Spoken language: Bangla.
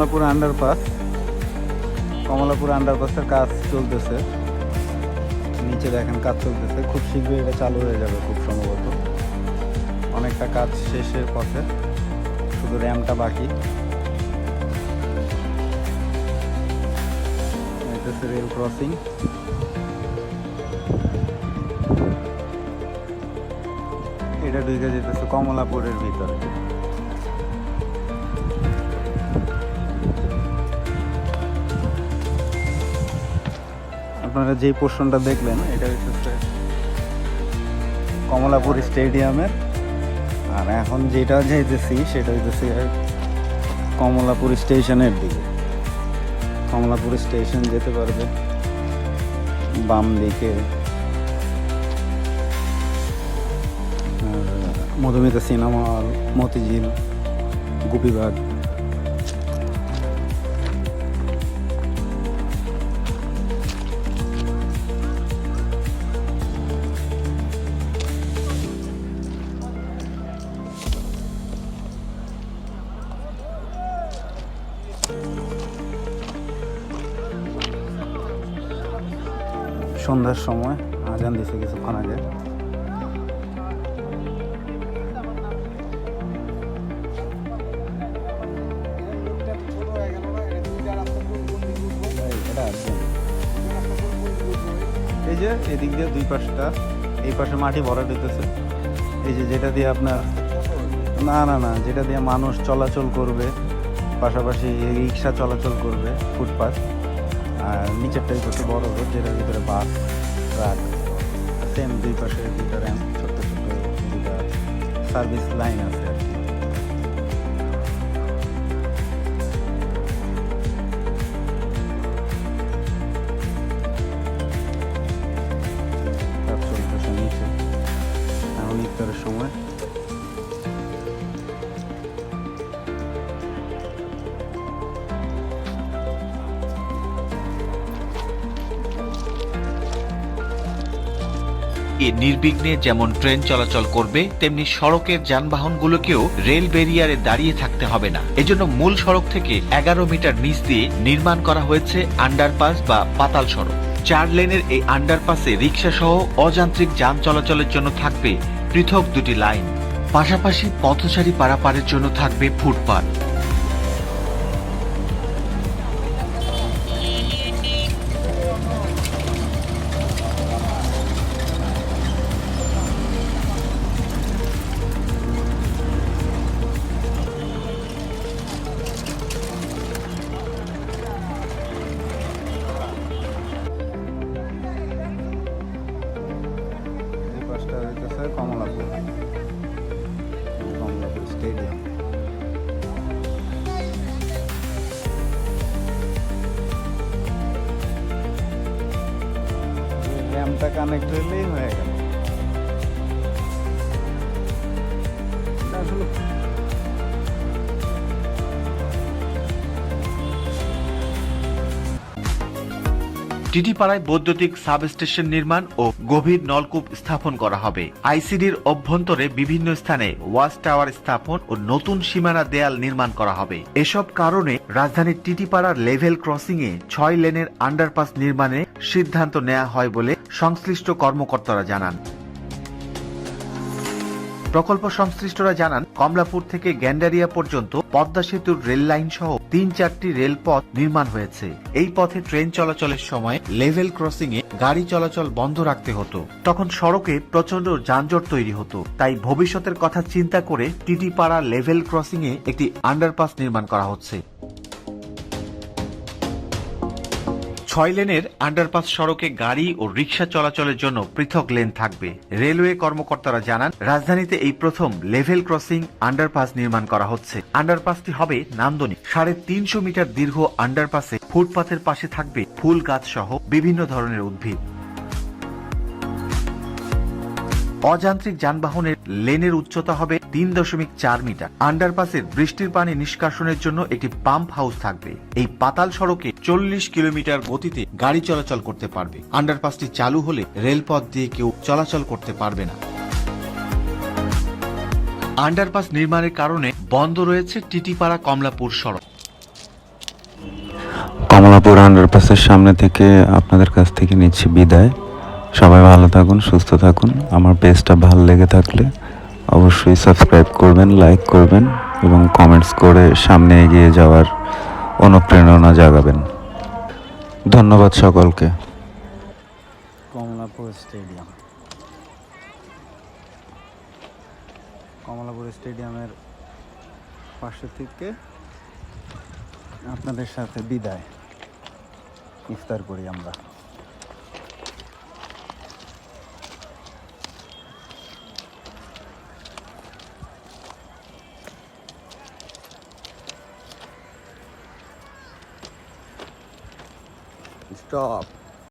কমলাপুর আন্ডারপাস কমলাপুর আন্ডারপাসের কাজ চলতেছে। নিচে দেখেন কাজ চলতেছে। খুব শীঘ্রই এটা চালু হয়ে যাবে, খুব সম্ভবত। অনেকটা কাজ শেষের পথে। শুধু র্যামটা বাকি। রেল ক্রসিং এটা ঢুকে যেতেছে কমলাপুরের ভিতরে। আপনারা যেই পোর্শনটা দেখলেন, এটা হচ্ছে কমলাপুর স্টেডিয়ামের। আর এখন যেটা যাইতেছি, সেটা হইতেছে কমলাপুর স্টেশনের দিকে। কমলাপুর স্টেশন যেতে পারবে বাম দিকে। মধুমিতা সিনেমা হল, মতিঝিল গুপিবাগ সন্ধ্যার সময় আজান দিছে কিছুক্ষণ আগে। এই, যে এদিক দিয়ে দুই পাশটা এই পাশে মাটি ভরা দিতেছে এই যে যেটা দিয়ে আপনার না না না যেটা দিয়ে মানুষ চলাচল করবে পাশাপাশি রিক্সা চলাচল করবে ফুটপাথ নিচেরটাই হচ্ছে বড় রোড যেটার ভিতরে বাস ট্রাক সেম দুই পাশে দুইটা র্যাম্প ছোট্ট ছোট্ট সার্ভিস লাইন আছে। নির্বিঘ্নে যেমন ট্রেন চলাচল করবে, তেমনি সড়কের যানবাহনগুলোকেও রেল ব্যারিয়ারে দাঁড়িয়ে থাকতে হবে না। এজন্য মূল সড়ক থেকে এগারো মিটার নিচ দিয়ে নির্মাণ করা হয়েছে আন্ডারপাস বা পাতাল সড়ক। চার লেনের এই আন্ডারপাসে রিক্সা সহ অযান্ত্রিক যান চলাচলের জন্য থাকবে পৃথক দুটি লাইন। পাশাপাশি পথচারী পারাপারের জন্য থাকবে ফুটপাত। র্যামটা কানেক্ট হইলেই হয়ে গেল। টিটিপাড়ায় বৈদ্যুতিক সাবস্টেশন নির্মাণ ও গভীর নলকূপ স্থাপন করা হবে। আইসিডির অভ্যন্তরে বিভিন্ন স্থানে ওয়াচ টাওয়ার স্থাপন ও নতুন সীমানা দেয়াল নির্মাণ করা হবে। এসব কারণে রাজধানীর টিটিপাড়ার লেভেল ক্রসিং এ ছয় লেনের আন্ডারপাস নির্মাণে সিদ্ধান্ত নেওয়া হয় বলে সংশ্লিষ্ট কর্মকর্তারা জানান। প্রকল্প সংশ্লিষ্টরা জানান, কমলাপুর থেকে গ্যান্ডারিয়া পর্যন্ত পদ্মা সেতুর রেল লাইন সহ তিন চারটি রেলপথ নির্মাণ হয়েছে। এই পথে ট্রেন চলাচলের সময় লেভেল ক্রসিং এ গাড়ি চলাচল বন্ধ রাখতে হতো। তখন সড়কে প্রচণ্ড যানজট তৈরি হতো। তাই ভবিষ্যতের কথা চিন্তা করে টিটিপাড়া লেভেল ক্রসিং এ একটি আন্ডারপাস নির্মাণ করা হচ্ছে। ছয় লেনের আন্ডারপাস সড়কে গাড়ি ও রিক্সা চলাচলের জন্য পৃথক লেন থাকবে। রেলওয়ে কর্মকর্তারা জানান, রাজধানীতে এই প্রথম লেভেল ক্রসিং আন্ডারপাস নির্মাণ করা হচ্ছে। আন্ডারপাসটি হবে নান্দনিক। সাড়ে তিনশো মিটার দীর্ঘ আন্ডারপাসে ফুটপাথের পাশে থাকবে ফুল গাছ সহ বিভিন্ন ধরনের উদ্ভিদ। অযান্ত্রিক যানবাহনের লেনের উচ্চতা হবে তিন দশমিক চার মিটার। আন্ডারপাসের বৃষ্টির পানি নিষ্কাশনের জন্য একটি পাম্প হাউস থাকবে। এই পাতাল সড়কে চল্লিশ কিলোমিটার গতিতে গাড়ি চলাচল করতে পারবে। আন্ডারপাসটি চালু হলে রেলপথ দিয়ে কেউ চলাচল করতে পারবে না। আন্ডারপাস নির্মাণের কারণে বন্ধ রয়েছে টিটিপাড়া কমলাপুর সড়ক। কমলাপুর আন্ডারপাসের সামনে থেকে আপনাদের কাছ থেকে নিচ্ছি বিদায়। সবাই ভালো থাকুন, সুস্থ থাকুন। আমার পেজটা ভালো লেগে থাকলে অবশ্যই সাবস্ক্রাইব করবেন, লাইক করবেন এবং কমেন্টস করে সামনে এগিয়ে যাওয়ার অনুপ্রেরণা জাগাবেন। ধন্যবাদ সকলকে। কমলাপুর স্টেডিয়াম। কমলাপুর স্টেডিয়ামের পাশে থেকে আপনাদের সাথে বিদায়। ইফতার করি আমরা। stop.